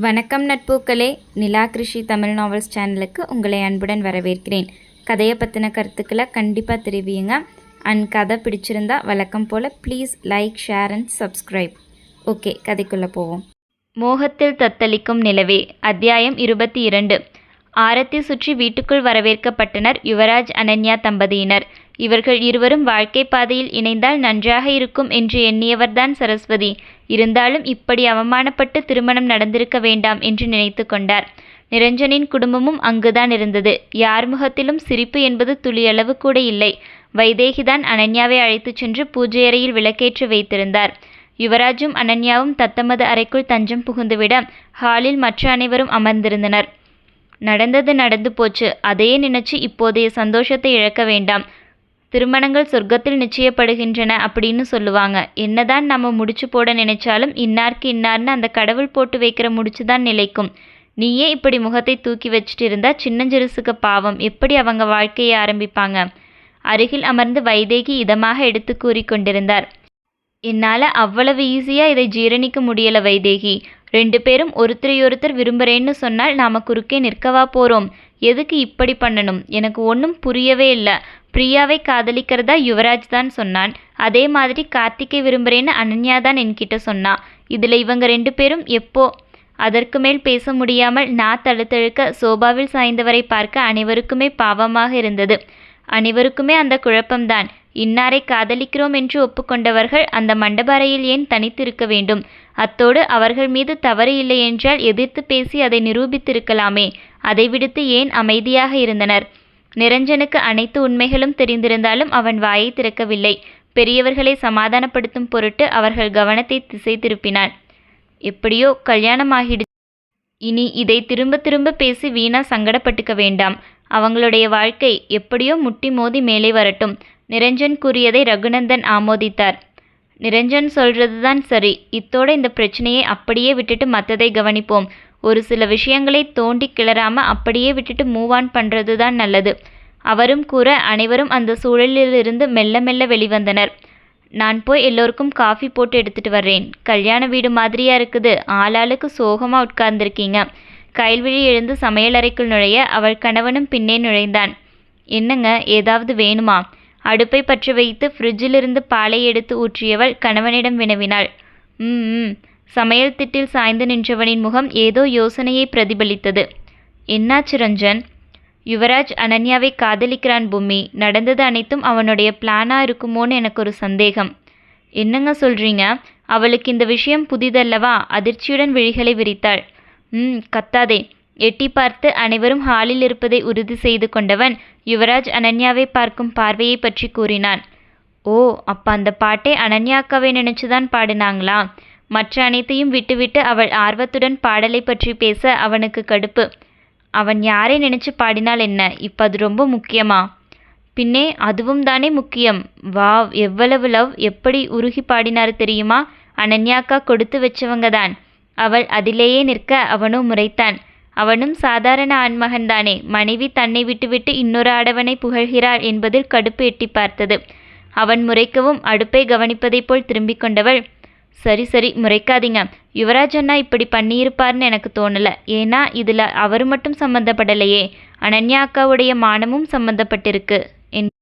வணக்கம் நட்பூக்களே. நிலா கிருஷி தமிழ் நாவல்ஸ் சேனலுக்கு உங்களை அன்புடன் வரவேற்கிறேன். கதையை பற்றின கருத்துக்களை கண்டிப்பாக தெரிவியுங்க. அண்ட் கதை பிடிச்சிருந்தா வழக்கம் போல் please like share and subscribe okay கதைக்குள்ளே போவோம். மோகத்தில் தத்தளிக்கும் நிலவே அத்தியாயம் இருபத்தி இரண்டு. ஆரத்தி சுற்றி வீட்டுக்குள் வரவேற்கப்பட்டனர் யுவராஜ் அனன்யா தம்பதியினர். இவர்கள் இருவரும் வாழ்க்கை பாதையில் இணைந்தால் நன்றாக இருக்கும் என்று எண்ணியவர்தான் சரஸ்வதி. இருந்தாலும் இப்படி அவமானப்பட்டு திருமணம் நடந்திருக்க வேண்டாம் என்று நினைத்து கொண்டார். நிரஞ்சனின் குடும்பமும் அங்குதான் இருந்தது. யார் முகத்திலும் சிரிப்பு என்பது துளியளவு கூட இல்லை. வைதேகிதான் அனன்யாவை அழைத்துச் சென்று பூஜை அறையில் விளக்கேற்றி வைத்திருந்தார். யுவராஜும் அனன்யாவும் தத்தமது அறைக்குள் தஞ்சம் புகுந்துவிட ஹாலில் மற்ற அனைவரும் அமர்ந்திருந்தனர். நடந்தது நடந்து போச்சு. அதையே நினைச்சு இப்போதைய சந்தோஷத்தை இழக்க வேண்டாம். திருமணங்கள் சொர்க்கத்தில் நிச்சயப்படுகின்றன அப்படின்னு சொல்லுவாங்க. என்னதான் நம்ம முடிச்சு போட நினைச்சாலும் இன்னார்க்கு இன்னார்னு அந்த கடவுள் போட்டு வைக்கிற முடிச்சு தான் நிலைக்கும். நீயே இப்படி முகத்தை தூக்கி வச்சுட்டு இருந்தா சின்னஞ்சிறுசுக்கு பாவம். எப்படி அவங்க வாழ்க்கையை ஆரம்பிப்பாங்க? அருகில் அமர்ந்து வைதேகி இதமாக எடுத்து கூறி கொண்டிருந்தார். என்னால் அவ்வளவு ஈஸியாக இதை ஜீரணிக்க முடியல வைதேகி. ரெண்டு பேரும் ஒருத்தரையொருத்தர் விரும்புகிறேன்னு சொன்னால் நாம் குறுக்கே நிற்கவா போகிறோம் எதுக்கு இப்படி பண்ணணும்? எனக்கு ஒன்றும் புரியவே இல்லை. பிரியாவை காதலிக்கிறதா யுவராஜ் தான் சொன்னான். அதே மாதிரி கார்த்திகை விரும்புகிறேன்னு அனன்யா தான் என்கிட்ட சொன்னா. இதில் இவங்க ரெண்டு பேரும் எப்போ? அதற்கு மேல் பேச முடியாமல் நான் தழுத்தழுக்க சோபாவில் சாய்ந்தவரை பார்க்க அனைவருக்குமே பாவமாக இருந்தது. அனைவருக்குமே அந்த குழப்பம்தான். இன்னாரை காதலிக்கிறோம் என்று ஒப்புக்கொண்டவர்கள் அந்த மண்டப அறையில் ஏன் தனித்திருக்க வேண்டும்? அத்தோடு அவர்கள் மீது தவறு இல்லை என்றால் எதிர்த்து பேசி அதை நிரூபித்திருக்கலாமே. அதை விடுத்து ஏன் அமைதியாக இருந்தனர்? நிரஞ்சனுக்கு அனைத்து உண்மைகளும் தெரிந்திருந்தாலும் அவன் வாயை திறக்கவில்லை. பெரியவர்களை சமாதானப்படுத்தும் பொருட்டு அவர்கள் கவனத்தை திசை திருப்பினான் எப்படியோ கல்யாணமாகிடு. இனி இதை திரும்ப திரும்ப பேசி வீணா சங்கடப்பட்டுக்க வேண்டாம். அவங்களுடைய வாழ்க்கை எப்படியோ முட்டி மோதி மேலே வரட்டும். நிரஞ்சன் கூறியதை ரகுநந்தன் ஆமோதித்தார். நிரஞ்சன் சொல்றது தான் சரி. இத்தோட இந்த பிரச்சனையை அப்படியே விட்டுட்டு மற்றதை கவனிப்போம். ஒரு சில விஷயங்களை தோண்டி கிளறாம அப்படியே விட்டுட்டு மூவ் ஆன் பண்ணுறது தான் நல்லது. அவரும் கூற அனைவரும் அந்த சூழலிலிருந்து மெல்ல மெல்ல வெளிவந்தனர். நான் போய் எல்லோருக்கும் காஃபி போட்டு எடுத்துட்டு வர்றேன். கல்யாண வீடு மாதிரியா இருக்குது. ஆளாளுக்கு சோகமாக உட்கார்ந்துருக்கீங்க. கைல்விழி எழுந்து சமையலறைக்குள் நுழைய அவள் கணவனும் பின்னே நுழைந்தான். என்னங்க ஏதாவது வேணுமா? அடுப்பை பற்ற வைத்து ஃப்ரிட்ஜிலிருந்து பாலை எடுத்து ஊற்றியவள் கணவனிடம் வினவினாள். ம் ம் சமையல் திட்டில் சாய்ந்து நின்றவனின் முகம் ஏதோ யோசனையை பிரதிபலித்தது. என்னாச்சு ரஞ்சன்? யுவராஜ் அனன்யாவை காதலிக்கிறான் பூமி. நடந்தது அனைத்தும் அவனுடைய பிளானாக இருக்குமோன்னு எனக்கு ஒரு சந்தேகம். என்னங்க சொல்கிறீங்க அவளுக்கு இந்த விஷயம் புதிதல்லவா? அதிர்ச்சியுடன் விழிகளை விரித்தாள். ம் கத்தாதே. எட்டி பார்த்து அனைவரும் ஹாலில் இருப்பதை உறுதி செய்து கொண்டவன் யுவராஜ் அனன்யாவை பார்க்கும் பார்வையை பற்றி கூறினான். ஓ அப்ப அந்த பாட்டை அனன்யாக்காவை நினைச்சுதான் பாடினாங்களா? மற்ற அனைத்தையும் விட்டுவிட்டு அவள் ஆர்வத்துடன் பாடலை பற்றி பேச அவனுக்கு கடுப்பு. அவன் யாரை நினைச்சு பாடினால் என்ன? இப்ப அது ரொம்ப முக்கியமா? பின்னே அதுவும் தானே முக்கியம். வாவ் எவ்வளவு லவ். எப்படி உருகி பாடினாரு தெரியுமா? அனன்யாக்கா கொடுத்து வச்சவங்க தான். அவள் அதிலேயே நிற்க அவனோ முறைத்தான். அவனும் சாதாரண ஆண்மகன்தானே மனைவி தன்னை விட்டுவிட்டு இன்னொரு ஆடவனை புகழ்கிறாள் என்பதில் கடுப்பு எட்டி பார்த்தது. அவன் முறைக்கவும் அடுப்பை கவனிப்பதைப் போல் திரும்பிக் கொண்டவள் சரி சரி முறைக்காதீங்க. யுவராஜ் அண்ணா இப்படி பண்ணியிருப்பார்னு எனக்கு தோணல. ஏன்னா இதில் அவர் மட்டும் சம்மந்தப்படலையே அனன்யா அக்காவுடைய மானமும் சம்மந்தப்பட்டிருக்கு என்.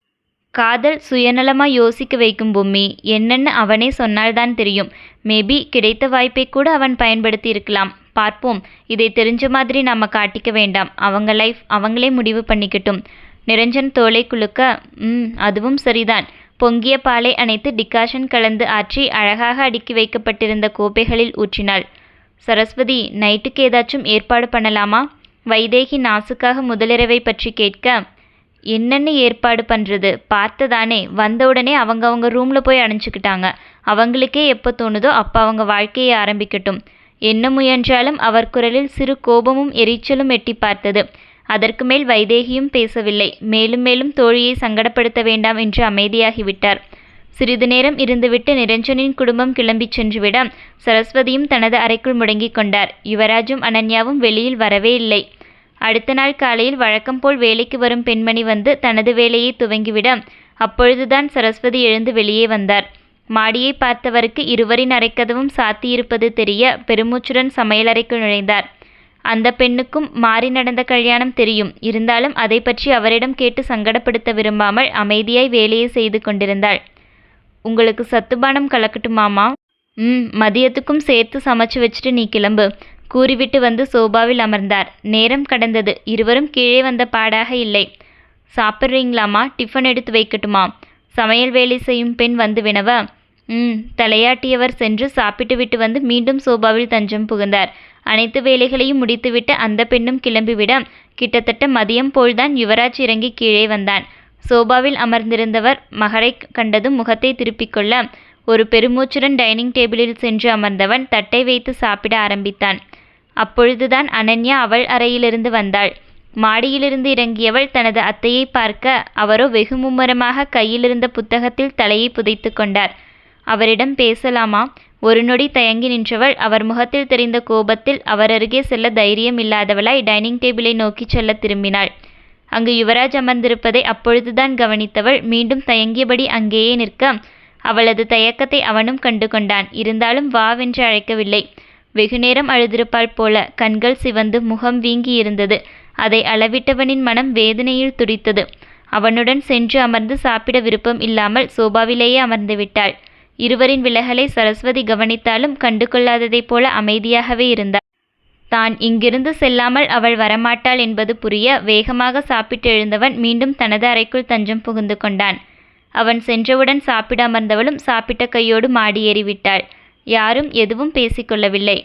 காதல் சுயநலமாக யோசிக்க வைக்கும் பொம்மி என்னன்னு அவனே சொன்னால்தான் தெரியும். மேபி கிடைத்த வாய்ப்பை கூட அவன் பயன்படுத்தி இருக்கலாம் பார்ப்போம். இதை தெரிஞ்ச மாதிரி நாம் காட்டிக்க வேண்டாம். அவங்க லைஃப் அவங்களே முடிவு பண்ணிக்கட்டும். நிரஞ்சன் தோலை குலுக்க ம் அதுவும் சரிதான். பொங்கிய பாலை அணைத்து டிகாஷன் கலந்து ஆற்றி அழகாக அடுக்கி வைக்கப்பட்டிருந்த கோப்பைகளில் ஊற்றினாள். சரஸ்வதி நைட்டுக்கு ஏதாச்சும் ஏற்பாடு பண்ணலாமா? வைதேகி நாசுக்காக முதலிரவை பற்றி கேட்க என்னென்னு ஏற்பாடு பண்ணுறது பார்த்ததானே. வந்த உடனே அவங்க அவங்க ரூமில் போய் அணைஞ்சிக்கிட்டாங்க. அவங்களுக்கே எப்போ தோணுதோ அப்போ அவங்க வாழ்க்கையை ஆரம்பிக்கட்டும். என்ன முயன்றாலும் அவர் குரலில் சிறு கோபமும் எரிச்சலும் எட்டி பார்த்தது. அதற்கு மேல் வைதேகியும் பேசவில்லை. மேலும் மேலும் தோழியை சங்கடப்படுத்த வேண்டாம் என்று அமைதியாகிவிட்டார். சிறிது நேரம் இருந்துவிட்டு நிரஞ்சனின் குடும்பம் கிளம்பிச் சென்றுவிட சரஸ்வதியும் தனது அறைக்குள் முடங்கிக் கொண்டார். யுவராஜும் அனன்யாவும் வெளியில் வரவே இல்லை. அடுத்த நாள் காலையில் வழக்கம் போல் வேலைக்கு வரும் பெண்மணி வந்து தனது வேலையை துவங்கிவிட அப்பொழுதுதான் சரஸ்வதி எழுந்து வெளியே வந்தார். மாடியை பார்த்தவருக்கு இருவரின் அறைக்கதவும் சாத்தியிருப்பது தெரிய பெருமூச்சுடன் சமையலறைக்கு நுழைந்தார். அந்த பெண்ணுக்கும் மாறி நடந்த கல்யாணம் தெரியும். இருந்தாலும் அதை பற்றி அவரிடம் கேட்டு சங்கடப்படுத்த விரும்பாமல் அமைதியாய் வேலையை செய்து கொண்டிருந்தாள். உங்களுக்கு சத்துபானம் கலக்கட்டுமாமா ம் மதியத்துக்கும் சேர்த்து சமைச்சு வச்சுட்டு நீ கிளம்பு கூறிவிட்டு வந்து சோபாவில் அமர்ந்தார். நேரம் கடந்தது. இருவரும் கீழே வந்த பாடாக இல்லை. சாப்பிட்றீங்களாமா டிஃபன் எடுத்து வைக்கட்டுமா? சமையல் வேலை செய்யும் பெண் வந்து வினவ ம் தலையாட்டியவர் சென்று சாப்பிட்டுவிட்டு வந்து மீண்டும் சோபாவில் தஞ்சம் புகுந்தார். அனைத்து வேலைகளையும் முடித்துவிட்டு அந்த பெண்ணும் கிளம்பிவிட கிட்டத்தட்ட மதியம் போல்தான் யுவராஜ் இறங்கி கீழே வந்தான். சோபாவில் அமர்ந்திருந்தவர் மகரை கண்டதும் முகத்தை திருப்பிக் கொள்ள ஒரு பெருமூச்சுடன் டைனிங் டேபிளில் சென்று அமர்ந்தவன் தட்டை வைத்து சாப்பிட ஆரம்பித்தான். அப்பொழுதுதான் அனன்யா அவள் அறையிலிருந்து வந்தாள். மாடியிலிருந்து இறங்கியவள் தனது அத்தையை பார்க்க அவரோ வெகு மும்முரமாக கையிலிருந்த புத்தகத்தில் தலையை புதைத்து கொண்டார். அவரிடம் பேசலாமா? ஒரு நொடி தயங்கி நின்றவள் அவர் முகத்தில் தெரிந்த கோபத்தில் அவர் அருகே செல்ல தைரியம் இல்லாதவளாய் டைனிங் டேபிளை நோக்கிச் செல்ல திரும்பினாள். அங்கு யுவராஜ் அமர்ந்திருப்பதை அப்பொழுதுதான் கவனித்தவள் மீண்டும் தயங்கியபடி அங்கேயே நிற்க அவளது தயக்கத்தை அவனும் கண்டு கொண்டான். இருந்தாலும் வாவென்று அழைக்கவில்லை. வெகுநேரம் அழுதிருப்பாள் போல கண்கள் சிவந்து முகம் வீங்கி இருந்தது. அதை அளவிட்டவனின் மனம் வேதனையில் துடித்தது. அவனுடன் சென்று அமர்ந்து சாப்பிட விருப்பம் இல்லாமல் சோபாவிலேயே அமர்ந்து விட்டாள். இருவரின் விலகலை சரஸ்வதி கவனித்தாலும் கண்டு கொள்ளாததைப் போல அமைதியாகவே இருந்தாள். தான் இங்கிருந்து செல்லாமல் அவள் வரமாட்டாள் என்பது புரிய வேகமாக சாப்பிட்டு எழுந்தவன் மீண்டும் தனது அறைக்குள் தஞ்சம் புகுந்து கொண்டான். அவன் சென்றவுடன் சாப்பிட அமர்ந்தவளும் சாப்பிட்ட கையோடு மாடி ஏறிவிட்டாள் யாரும் எதுவும் பேசிக்கொள்ளவில்லை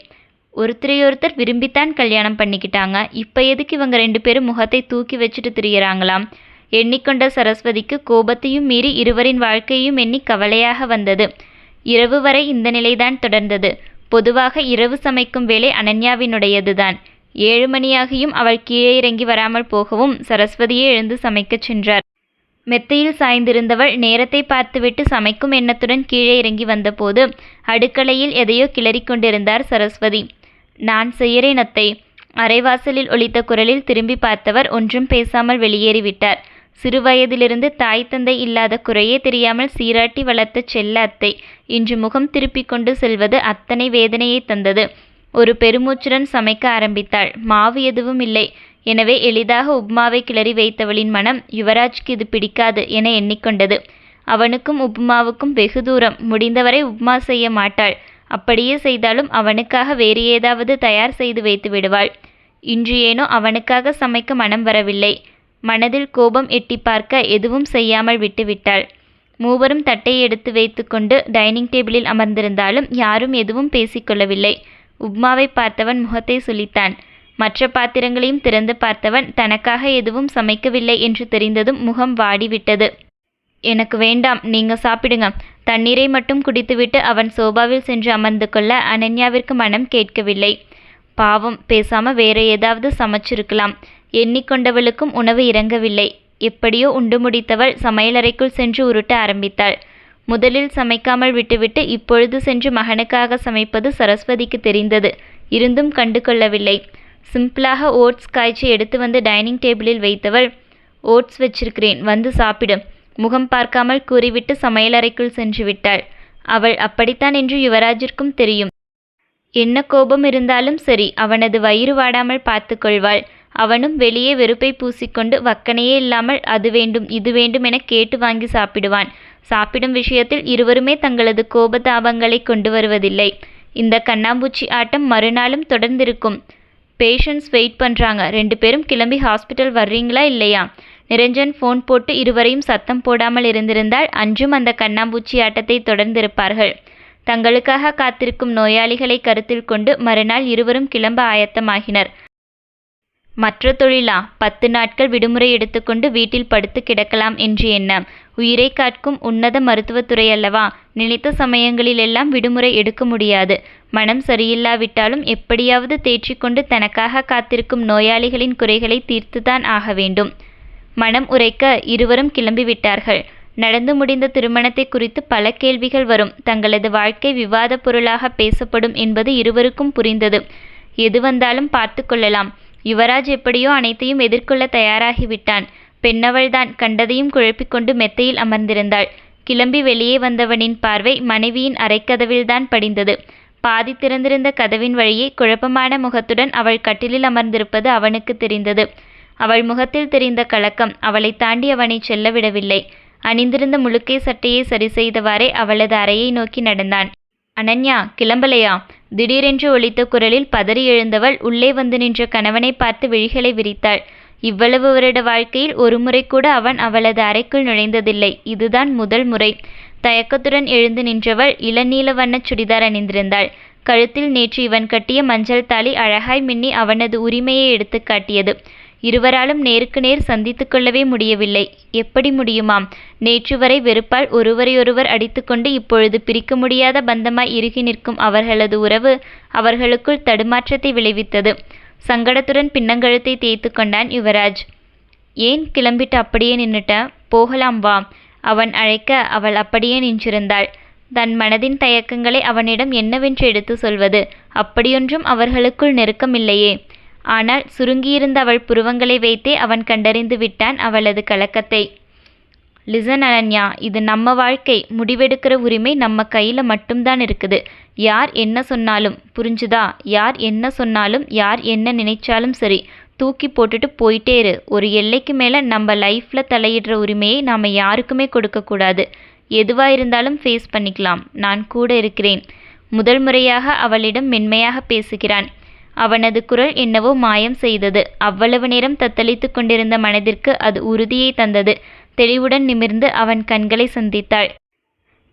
ஒருத்தரையொருத்தர் விரும்பித்தான் கல்யாணம் பண்ணிக்கிட்டாங்க. இப்போ எதுக்கு இவங்க ரெண்டு பேரும் முகத்தை தூக்கி வச்சுட்டு திரியிறாங்களாம்? எண்ணிக்கொண்ட சரஸ்வதிக்கு கோபத்தையும் மீறி இருவரின் வாழ்க்கையும் எண்ணி கவலையாக வந்தது. இரவு வரை இந்த நிலைதான் தொடர்ந்தது. பொதுவாக இரவு சமைக்கும் வேலை அனன்யாவினுடையதுதான். ஏழு மணியாகியும் அவள் கீழே இறங்கி வராமல் போகவும் சரஸ்வதியே எழுந்து சமைக்கச் சென்றார். மெத்தையில் சாய்ந்திருந்தவள் நேரத்தை பார்த்துவிட்டு சமைக்கும் எண்ணத்துடன் கீழே இறங்கி வந்தபோது அடுக்கலையில் எதையோ கிளறிக் கொண்டிருந்தார் சரஸ்வதி. நான் செய்கிறேன் அத்தை. அரைவாசலில் ஒலித்த குரலில் திரும்பி பார்த்தவர் ஒன்றும் பேசாமல் வெளியேறிவிட்டார். சிறுவயதிலிருந்து தாய் தந்தை இல்லாத குறையே தெரியாமல் சீராட்டி வளர்த்த செல்ல அத்தை. இன்று முகம் திருப்பிக் கொண்டு செல்வது அத்தனை வேதனையை தந்தது. ஒரு பெருமூச்சுடன் சமைக்க ஆரம்பித்தாள். மாவு எதுவும் இல்லை. எனவே எளிதாக உப்மாவை கிளறி வைத்தவளின் மனம் யுவராஜ்க்கு இது பிடிக்காது என எண்ணிக்கொண்டது. அவனுக்கும் உப்மாவுக்கும் வெகு தூரம். முடிந்தவரை உப்மா செய்ய மாட்டாள். அப்படியே செய்தாலும் அவனுக்காக வேறு ஏதாவது தயார் செய்து வைத்து விடுவாள். இன்று ஏனோ அவனுக்காக சமைக்க மனம் வரவில்லை. மனதில் கோபம் எட்டி பார்க்க எதுவும் செய்யாமல் விட்டுவிட்டாள். மூவரும் தட்டை எடுத்து வைத்துக்கொண்டு டைனிங் டேபிளில் அமர்ந்திருந்தாலும் யாரும் எதுவும் பேசிக்கொள்ளவில்லை உப்மாவை பார்த்தவன் முகத்தை சுளித்தான் மற்ற பாத்திரங்களையும் திறந்து பார்த்தவன் தனக்காக எதுவும் சமைக்கவில்லை என்று தெரிந்ததும் முகம் வாடிவிட்டது. எனக்கு வேண்டாம் நீங்க சாப்பிடுங்க. தண்ணீரை மட்டும் குடித்துவிட்டு அவன் சோபாவில் சென்று அமர்ந்து கொள்ள அனன்யாவிற்கு மனம் கேட்கவில்லை. பாவம் பேசாம வேற ஏதாவது சமைச்சிருக்கலாம். எண்ணிக்கொண்டவளுக்கும் உணவு இறங்கவில்லை. எப்படியோ உண்டு முடித்தவள் சமையலறைக்குள் சென்று உருட்ட ஆரம்பித்தாள். முதலில் சமைக்காமல் விட்டுவிட்டு இப்பொழுது சென்று மகனுக்காக சமைப்பது சரஸ்வதிக்கு தெரிந்தது. இருந்தும் கண்டு கொள்ளவில்லை சிம்பிளாக ஓட்ஸ் காய்ச்சி எடுத்து வந்து டைனிங் டேபிளில் வைத்தவள் ஓட்ஸ் வச்சிருக்கிறேன் வந்து சாப்பிடும் முகம் பார்க்காமல் கூறிவிட்டு சமையலறைக்குள் சென்று விட்டாள். அவள் அப்படித்தான் என்று யுவராஜிற்கும் தெரியும். என்ன கோபம் இருந்தாலும் சரி அவனது வயிறு வாடாமல் பார்த்து கொள்வாள். அவனும் வெளியே வெறுப்பை பூசிக்கொண்டு வக்கனையே இல்லாமல் அது வேண்டும் இது வேண்டும் என கேட்டு வாங்கி சாப்பிடுவான். சாப்பிடும் விஷயத்தில் இருவருமே தங்களது கோபதாபங்களை கொண்டு வருவதில்லை. இந்த கண்ணாம்பூச்சி ஆட்டம் மறுநாளும் தொடர்ந்திருக்கும். பேஷண்ட்ஸ் வெயிட் பண்ணுறாங்க ரெண்டு பேரும் கிளம்பி ஹாஸ்பிட்டல் வர்றீங்களா இல்லையா? நிரஞ்சன் ஃபோன் போட்டு இருவரையும் சத்தம் போடாமல் இருந்திருந்தால் அன்றும் அந்த கண்ணாம்பூச்சி ஆட்டத்தை தொடர்ந்திருப்பார்கள். தங்களுக்காக காத்திருக்கும் நோயாளிகளை கருத்தில் கொண்டு மறுநாள் இருவரும் கிளம்ப ஆயத்தமாகினர். மற்ற தொழிலா பத்து நாட்கள் விடுமுறை எடுத்துக்கொண்டு வீட்டில் படுத்து கிடக்கலாம் என்று எண்ணம். உயிரை காக்கும் உன்னத மருத்துவத்துறை அல்லவா? நினைத்த சமயங்களிலெல்லாம் விடுமுறை எடுக்க முடியாது. மனம் சரியில்லாவிட்டாலும் எப்படியாவது தேற்றிக்கொண்டு தனக்காக காத்திருக்கும் நோயாளிகளின் குறைகளை தீர்த்துதான் ஆக வேண்டும். மனம் உரைக்க இருவரும் கிளம்பிவிட்டார்கள். நடந்து முடிந்த திருமணத்தை குறித்து பல கேள்விகள் வரும். தங்களது வாழ்க்கை விவாதப் பொருளாக பேசப்படும் என்பது இருவருக்கும் புரிந்தது. எது வந்தாலும் பார்த்து கொள்ளலாம். யுவராஜ் எப்படியோ அனைத்தையும் எதிர்கொள்ள தயாராகிவிட்டான். பெண்ணவள்தான். கண்டதையும் குழப்பிக்கொண்டு மெத்தையில் அமர்ந்திருந்தாள். கிளம்பி வெளியே வந்தவனின் பார்வை மனைவியின் அறைக்கதவில்தான் படிந்தது. பாதி திறந்திருந்த கதவின் வழியே குழப்பமான முகத்துடன் அவள் கட்டிலில் அமர்ந்திருப்பது அவனுக்கு தெரிந்தது. அவள் முகத்தில் தெரிந்த கலக்கம் அவளை தாண்டி அவனை செல்ல விடவில்லை. அணிந்திருந்த முழுக்கை சட்டையை சரி செய்தவாறே அவளது அறையை நோக்கி நடந்தான். அனன்யா கிளம்பலையா? திடீரென்று ஒலித்த குரலில் பதறி எழுந்தவள் உள்ளே வந்து நின்ற கணவனை பார்த்து விழிகளை விரித்தாள். இவ்வளவு வருட வாழ்க்கையில் ஒரு முறை கூட அவன் அவளது அறைக்குள் நுழைந்ததில்லை. இதுதான் முதல் முறை. தயக்கத்துடன் எழுந்து நின்றவள் இளநீல வண்ணச் சுடிதார் அணிந்திருந்தாள். கழுத்தில் நேற்று இவன் கட்டிய மஞ்சள் தாலி அழகாய் மின்னி அவனது உரிமையை எடுத்து காட்டியது. இருவராலும் நேருக்கு நேர் சந்தித்து கொள்ளவே முடியவில்லை. எப்படி முடியுமாம்? நேற்று வரை வெறுப்பால் ஒருவரையொருவர் அடித்துக்கொண்டு இப்பொழுது பிரிக்க முடியாத பந்தமாய் இறுகி நிற்கும் அவர்களது உறவு அவர்களுக்குள் தடுமாற்றத்தை விளைவித்தது. சங்கடத்துடன் பின்னங்கழுத்தை தேய்த்து கொண்டான் யுவராஜ். ஏன் கிளம்பிட்டு அப்படியே நின்னுட்ட? போகலாம் வா. அவன் அழைக்க அவள் அப்படியே நின்றிருந்தாள். தன் மனதின் தயக்கங்களை அவனிடம் என்னவென்று எடுத்து சொல்வது? அப்படியொன்றும் அவர்களுக்குள் நெருக்கமில்லையே. ஆனால் சுருங்கியிருந்த அவள் புருவங்களை வைத்தே அவன் கண்டறிந்து விட்டான் அவளது கலக்கத்தை. லிசன் அனன்யா இது நம்ம வாழ்க்கை. முடிவெடுக்கிற உரிமை நம்ம கையில் மட்டும்தான் இருக்குது. யார் என்ன சொன்னாலும் புரிஞ்சுதா? யார் என்ன சொன்னாலும் யார் என்ன நினைச்சாலும் சரி தூக்கி போட்டுட்டு போயிட்டே இரு. ஒரு எல்லைக்கு மேலே நம்ம லைஃப்பில் தலையிடுற உரிமையை நாம் யாருக்குமே கொடுக்கக்கூடாது எதுவாக இருந்தாலும் ஃபேஸ் பண்ணிக்கலாம். நான் கூட இருக்கிறேன். முதல் முறையாக அவளிடம் மென்மையாக பேசுகிறான். அவனது குரல் என்னவோ மாயம் செய்தது. அவ்வளவு நேரம் தத்தளித்து கொண்டிருந்த மனதிற்கு அது உறுதியை தந்தது. தெளிவுடன் நிமிர்ந்து அவன் கண்களை சந்தித்தாள்.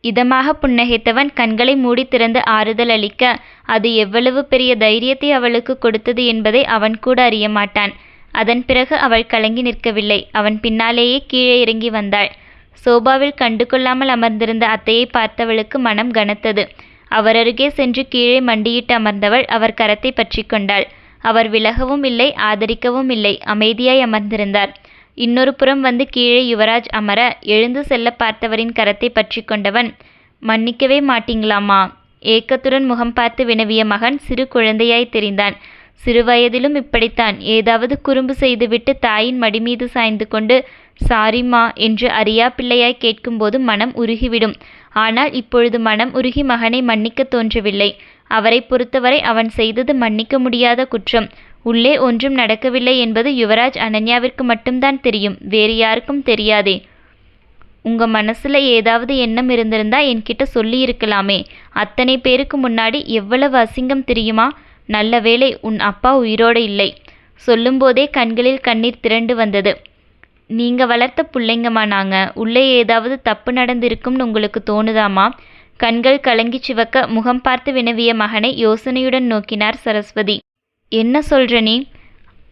இதமாக புன்னகைத்தவன் கண்களை மூடி திறந்து ஆறுதல் அளிக்க அது எவ்வளவு பெரிய தைரியத்தை அவளுக்கு கொடுத்தது என்பதை அவன் கூட அறிய மாட்டான். அதன் பிறகு அவள் கலங்கி நிற்கவில்லை. அவன் பின்னாலேயே கீழே இறங்கி வந்தாள். சோபாவில் கண்டு கொள்ளாமல் அமர்ந்திருந்த அத்தையை பார்த்தவளுக்கு மனம் கனத்தது. அவர் அருகே சென்று கீழே மண்டியிட்டு அமர்ந்தவள் அவர் கரத்தை பற்றி கொண்டாள். அவர் விலகவும் இல்லை ஆதரிக்கவும் இல்லை அமைதியாய் அமர்ந்திருந்தார். இன்னொரு புறம் வந்து கீழே யுவராஜ் அமர எழுந்து செல்ல பார்த்தவரின் கரத்தை பற்றி கொண்டவன் மன்னிக்கவே மாட்டீங்களாமா ஏக்கத்துடன் முகம் பார்த்து வினவிய மகன் சிறு குழந்தையாய் தெரிந்தான். சிறுவயதிலும் இப்படித்தான். ஏதாவது குறும்பு செய்துவிட்டு தாயின் மடிமீது சாய்ந்து கொண்டு சாரிம்மா என்று அறியா பிள்ளையாய் கேட்கும்போது மனம் உருகிவிடும். ஆனால் இப்பொழுது மனம் உருகி மகனை மன்னிக்க தோன்றவில்லை. அவரை பொறுத்தவரை அவன் செய்தது மன்னிக்க முடியாத குற்றம். உள்ளே ஒன்றும் நடக்கவில்லை என்பது யுவராஜ் அனன்யாவிற்கு மட்டும்தான் தெரியும். வேறு யாருக்கும் தெரியாதே. உங்க மனசுல ஏதாவது எண்ணம் இருந்திருந்தா என்கிட்ட சொல்லி இருக்கலாமே அத்தனை பேருக்கு முன்னாடி எவ்வளவு அசிங்கம் தெரியுமா? நல்ல வேளை உன் அப்பா உயிரோடு இல்லை. சொல்லும்போதே கண்களில் கண்ணீர் திரண்டு வந்தது. நீங்கள் வளர்த்த பிள்ளைங்கம்மா நாங்கள் உள்ளே ஏதாவது தப்பு நடந்திருக்கும்னு உங்களுக்கு தோணுதாமா கண்கள் கலங்கி சிவக்க முகம் பார்த்து வினவிய மகனை யோசனையுடன் நோக்கினார் சரஸ்வதி. என்ன சொல்ற நீ?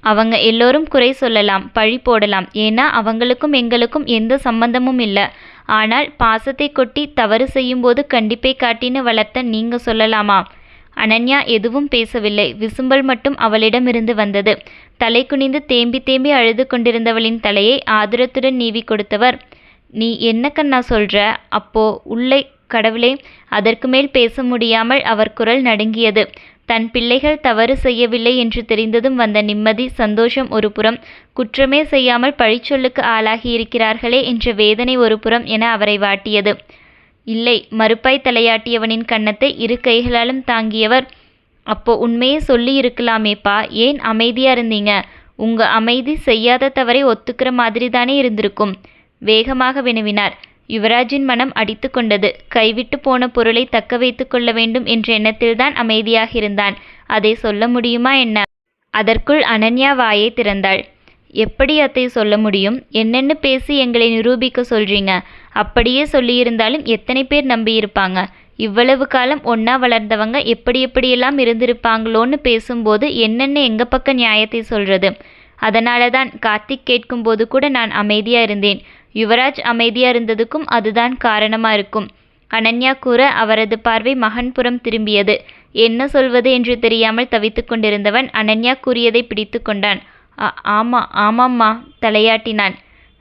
அவங்க எல்லோரும் குறை சொல்லலாம் பழி போடலாம். ஏன்னா அவங்களுக்கும் எங்களுக்கும் எந்த சம்பந்தமும் இல்லை. ஆனால் பாசத்தை கொட்டி தவறு செய்யும்போது கண்டிப்பை காட்டின்னு வளர்த்த நீங்கள் சொல்லலாமா? அனன்யா எதுவும் பேசவில்லை. விசும்பல் மட்டும் அவளிடமிருந்து வந்தது. தலை குனிந்து தேம்பி தேம்பி அழுது கொண்டிருந்தவளின் தலையை ஆதுரத்துடன் நீவி கொடுத்தவர் நீ என்ன கண்ணா சொல்ற? அப்போ உள்ளே கடவுளே அதற்கு மேல் பேச முடியாமல் அவர் குரல் நடுங்கியது. தன் பிள்ளைகள் தவறு செய்யவில்லை என்று தெரிந்ததும் வந்த நிம்மதி சந்தோஷம் ஒரு புறம் குற்றமே செய்யாமல் பழிச்சொல்லுக்கு ஆளாகி இருக்கிறார்களே என்ற வேதனை ஒரு புறம் என அவரை வாட்டியது. இல்லை மறுப்பாய் தலையாட்டியவனின் கன்னத்தை இரு கைகளாலும் தாங்கியவர். அப்போ உண்மையே சொல்லி இருக்கலாமேப்பா ஏன் அமைதியா இருந்தீங்க? உங்க அமைதி செய்யாத தவறை ஒத்துக்கிற மாதிரி தானே இருந்திருக்கும். வேகமாக வினவினார். யுவராஜின் மனம் அடித்து கொண்டது. கைவிட்டு போன பொருளை தக்க வைத்து கொள்ள வேண்டும் என்ற எண்ணத்தில்தான் அமைதியாக இருந்தான் அதை சொல்ல முடியுமா என்ன? அதற்குள் அனன்யா வாயை திறந்தாள். எப்படி அத்தை சொல்ல முடியும்? என்னென்னு பேசி எங்களை நிரூபிக்க சொல்றீங்க. அப்படியே சொல்லியிருந்தாலும் எத்தனை பேர் நம்பியிருப்பாங்க? இவ்வளவு காலம் ஒன்னா வளர்ந்தவங்க எப்படி எப்படியெல்லாம் இருந்திருப்பாங்களோன்னு பேசும்போது என்னென்ன எங்க பக்க நியாயத்தை சொல்றது? அதனால தான் கார்த்திக் கேட்கும்போது கூட நான் அமைதியா இருந்தேன். யுவராஜ் அமைதியா இருந்ததுக்கும் அதுதான் காரணமா இருக்கும். அனன்யா கூற அவரது பார்வை மகன் புறம் திரும்பியது. என்ன சொல்வது என்று தெரியாமல் தவித்து கொண்டிருந்தவன் அனன்யா கூறியதை பிடித்து கொண்டான். ஆமா ஆமாம்மா தலையாட்டினான்.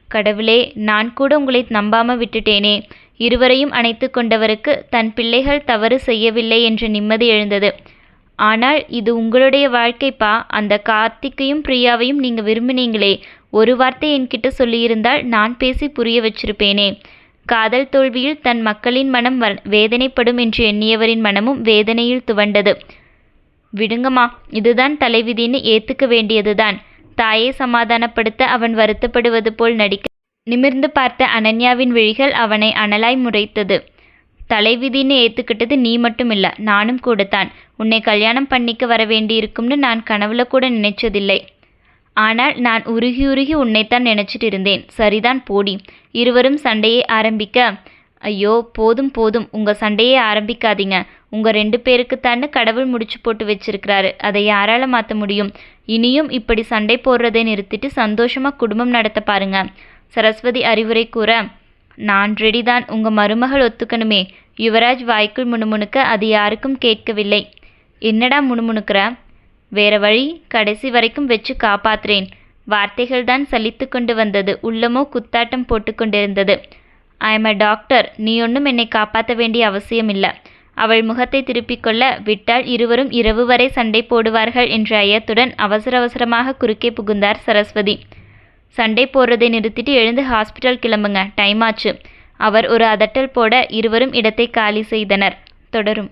கடவுளே நான் கூட உங்களை நம்பாம விட்டுட்டேனே. இருவரையும் அணைத்து கொண்டவருக்கு தன் பிள்ளைகள் தவறு செய்யவில்லை என்ற நிம்மதி எழுந்தது. ஆனால் இது உங்களுடைய வாழ்க்கைப்பா. அந்த கார்த்திக்கையும் பிரியாவையும் நீங்க விரும்பினீங்களே. ஒரு வார்த்தை என்கிட்ட சொல்லியிருந்தால் நான் பேசி புரிய வச்சிருப்பேனே. காதல் தோல்வியில் தன் மக்களின் மனம் வேதனைப்படும் என்று எண்ணியவரின் மனமும் வேதனையில் துவண்டது. விடுங்கம்மா இதுதான் தலைவிதின்னு ஏத்துக்க வேண்டியதுதான். தாயை சமாதானப்படுத்த அவன் வருத்தப்படுவது போல் நடிக்க நிமிர்ந்து பார்த்த அனன்யாவின் விழிகள் அவனை அனலாய் முறைத்தது. தலைவிதின்னு ஏத்துக்கிட்டது நீ மட்டும் இல்ல நானும் கூடத்தான். உன்னை கல்யாணம் பண்ணிக்க வர வேண்டியிருக்கும்னு நான் கனவுல கூட நினைச்சதில்லை. ஆனால் நான் உருகி உருகி உன்னைத்தான் நினைச்சிட்டு இருந்தேன் சரிதான் போடி. இருவரும் சண்டையை ஆரம்பிக்க ஐயோ போதும் போதும். உங்க சண்டையை ஆரம்பிக்காதீங்க. உங்கள் ரெண்டு பேருக்குத்தான்னு கடவுள் முடிச்சு போட்டு வச்சிருக்கிறாரு. அதை யாரால மாற்ற முடியும்? இனியும் இப்படி சண்டை போடுறதை நிறுத்திட்டு சந்தோஷமாக குடும்பம் நடத்த பாருங்க. சரஸ்வதி அறிவுரை கூற நான் ரெடி தான் உங்கள் மருமகள் ஒத்துக்கணுமே. யுவராஜ் வாய்க்குள் முணுமுணுக்க அது யாருக்கும் கேட்கவில்லை. என்னடா முணுமுணுக்கிற? வேற வழி? கடைசி வரைக்கும் வச்சு காப்பாத்துறேன். வார்த்தைகள் தான் சலித்து கொண்டு வந்தது. உள்ளமோ குத்தாட்டம் போட்டு கொண்டிருந்தது. ஐ எம் அ டாக்டர் நீ ஒன்றும் என்னை காப்பாற்ற வேண்டிய அவசியம் இல்லை அவள் முகத்தை திருப்பிக் கொள்ள விட்டால் இருவரும் இரவு வரை சண்டை போடுவார்கள் என்ற ஐயத்துடன் அவசர அவசரமாக குறுக்கே புகுந்தார் சரஸ்வதி. சண்டை போடுறதை நிறுத்திட்டு எழுந்து ஹாஸ்பிட்டல் கிளம்புங்க டைம் ஆச்சு. அவர் ஒரு அதட்டல் போட இருவரும் இடத்தை காலி செய்தனர். தொடரும்.